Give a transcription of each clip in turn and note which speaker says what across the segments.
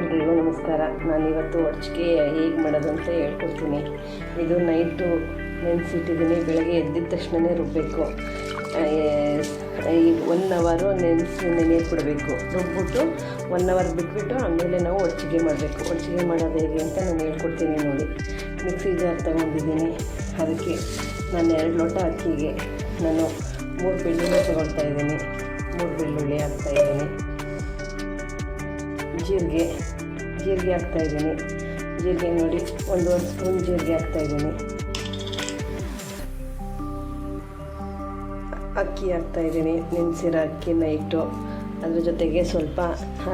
Speaker 1: ಎಲ್ರಿಗೂ ನಮಸ್ಕಾರ. ನಾನು ಇವತ್ತು ಒರ್ಚಿಗೆ ಹೇಗೆ ಮಾಡೋದು ಅಂತ ಹೇಳ್ಕೊಡ್ತೀನಿ. ಇದು ನೈಟು ನೆನೆಸಿಟ್ಟಿದ್ದೀನಿ. ಬೆಳಗ್ಗೆ ಎದ್ದಿದ ತಕ್ಷಣವೇ ರುಬ್ಬಬೇಕು ಒನ್ ಅವರು ನೆನೆಸಿ ನೆನೆಯಕ್ಕೆ ಬಿಡಬೇಕು ರುಬ್ಬಿಟ್ಟು ಒನ್ ಅವರ್ ಬಿಟ್ಬಿಟ್ಟು ಆಮೇಲೆ ನಾವು ಹೊಚ್ಚಿಗೆ ಮಾಡಬೇಕು. ಹೊಚ್ಚಿಗೆ ಮಾಡೋದು ಹೇಗೆ ಅಂತ ನಾನು ಹೇಳ್ಕೊಡ್ತೀನಿ ನೋಡಿ. ಮಿಕ್ಸಿ ಜಾರ್ ತೊಗೊಂಡಿದ್ದೀನಿ. ಅದಕ್ಕೆ ನಾನು ಎರಡು ಲೋಟ ಅಕ್ಕಿಗೆ ನಾನು ಮೂರು ಬೆಳ್ಳುಳ್ಳಿ ತೊಗೊಳ್ತಾ ಇದ್ದೀನಿ. ಮೂರು ಬೆಳ್ಳುಳ್ಳಿ ಹಾಕ್ತಾಯಿದ್ದೀನಿ ಜೀರಿಗೆ ಜೀರಿಗೆ ಹಾಕ್ತಾಯಿದ್ದೀನಿ ಜೀರಿಗೆ ನೋಡಿ, ಒಂದೂವರೆ ಸ್ಪೂನ್ ಜೀರಿಗೆ ಹಾಕ್ತಾಯಿದ್ದೀನಿ ಅಕ್ಕಿ ಹಾಕ್ತಾಯಿದ್ದೀನಿ ನೆನೆಸಿರೋ ಅಕ್ಕಿ ನೈಟು. ಅದ್ರ ಜೊತೆಗೆ ಸ್ವಲ್ಪ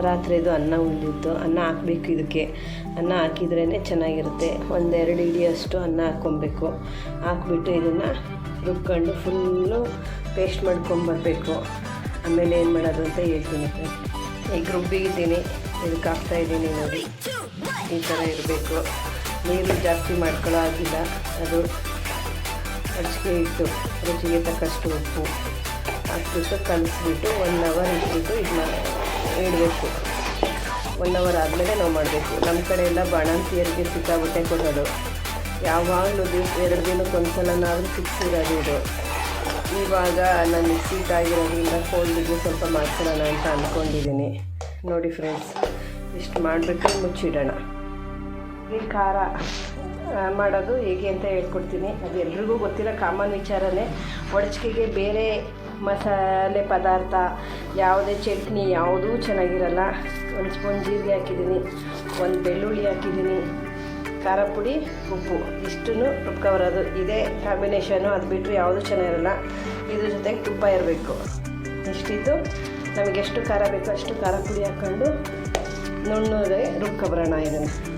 Speaker 1: ರಾತ್ರಿದು ಅನ್ನ ಉಳಿದಿತ್ತು ಅನ್ನ ಹಾಕಬೇಕು ಇದಕ್ಕೆ. ಅನ್ನ ಹಾಕಿದ್ರೇ ಚೆನ್ನಾಗಿರುತ್ತೆ. ಒಂದೆರಡು ಇಡಿಯಷ್ಟು ಅನ್ನ ಹಾಕ್ಕೊಬೇಕು. ಹಾಕ್ಬಿಟ್ಟು ಇದನ್ನು ರುಬ್ಕೊಂಡು ಫುಲ್ಲು ಪೇಸ್ಟ್ ಮಾಡ್ಕೊಂಬರ್ಬೇಕು. ಆಮೇಲೆ ಏನು ಮಾಡೋದು ಅಂತ ಹೇಳ್ತೀನಿ. ಈಗ ರುಬ್ಬಿದ್ದೀನಿ ಇದಕ್ಕೆ ಹಾಕ್ತಾಯಿದ್ದೀನಿ ನೋಡಿ. ಈ ಥರ ಇರಬೇಕು. ನೀರು ಜಾಸ್ತಿ ಮಾಡ್ಕೊಳ್ಳೋ ಆಗಿಲ್ಲ ಅದು ಅಡಿಕೆ ಇಟ್ಟು ರುಚಿಗೆ ತಕ್ಕಷ್ಟು ಉಪ್ಪು. ಹಾಕ್ಬಿಟ್ಟು ಕಲಿಸ್ಬಿಟ್ಟು ಒನ್ ಅವರ್ ಇಟ್ಬಿಟ್ಟು ಇದನ್ನ ಇಡಬೇಕು. ಒನ್ ಅವರ್ ಆದಮೇಲೆ ನಾವು ಮಾಡಬೇಕು. ನಮ್ಮ ಕಡೆ ಎಲ್ಲ ಬಾಣಂತಿಯರಿಗೆ ಸಿಕ್ಕಾಬಟ್ಟೆ ಕೊಡೋದು. ಯಾವಾಗಲೂ ದಿವಸ ಎರಡು ದಿನಕ್ಕೆ ಒಂದು ಸಲನಾದರೂ ಸಿಕ್ಸಿರೋದು ಇದು. ಇವಾಗ ನನ್ನ ಸೀಟ್ ಆಗಿರೋದ್ರಿಂದ ಕೋಲ್ಡಿಗೆ ಸ್ವಲ್ಪ ಮಾಡ್ಕೊಳ್ಳೋಣ ಅಂತ ಅಂದ್ಕೊಂಡಿದ್ದೀನಿ ನೋಡಿ ಫ್ರೆಂಡ್ಸ್ ಇಷ್ಟು ಮಾಡಬೇಕು ಮುಚ್ಚಿಡೋಣ. ಈ ಖಾರ ಮಾಡೋದು ಹೇಗೆ ಅಂತ ಹೇಳ್ಕೊಡ್ತೀನಿ. ಅದು ಎಲ್ರಿಗೂ ಗೊತ್ತಿರೋ ಕಾಮನ್ ವಿಚಾರನೇ. ಒಡಚಿಕೆಗೆ ಬೇರೆ ಮಸಾಲೆ ಪದಾರ್ಥ, ಯಾವುದೇ ಚಟ್ನಿ ಯಾವುದೂ ಚೆನ್ನಾಗಿರಲ್ಲ. ಒಂದು ಸ್ಪೂನ್ ಜೀರಿಗೆ ಹಾಕಿದ್ದೀನಿ, ಒಂದು ಬೆಳ್ಳುಳ್ಳಿ ಹಾಕಿದ್ದೀನಿ. ಖಾರ ಪುಡಿ, ಉಪ್ಪು. ಇಷ್ಟನ್ನು ರುಬ್ಕೊಬರೋದು ಇದೇ ಕಾಂಬಿನೇಷನು ಅದು ಬಿಟ್ಟರೆ ಯಾವುದೂ ಚೆನ್ನಾಗಿರಲ್ಲ. ಇದ್ರ ಜೊತೆಗೆ ತುಪ್ಪ ಇರಬೇಕು. ಇಷ್ಟಿದ್ದು. ನಮಗೆ ಎಷ್ಟು ಖಾರ ಬೇಕೋ ಅಷ್ಟು ಖಾರ ಪುಡಿ ಹಾಕ್ಕೊಂಡು ನುಣ್ಣಗೆ ರುಬ್ಕೊಬರೋಣ ಇದನ್ನು.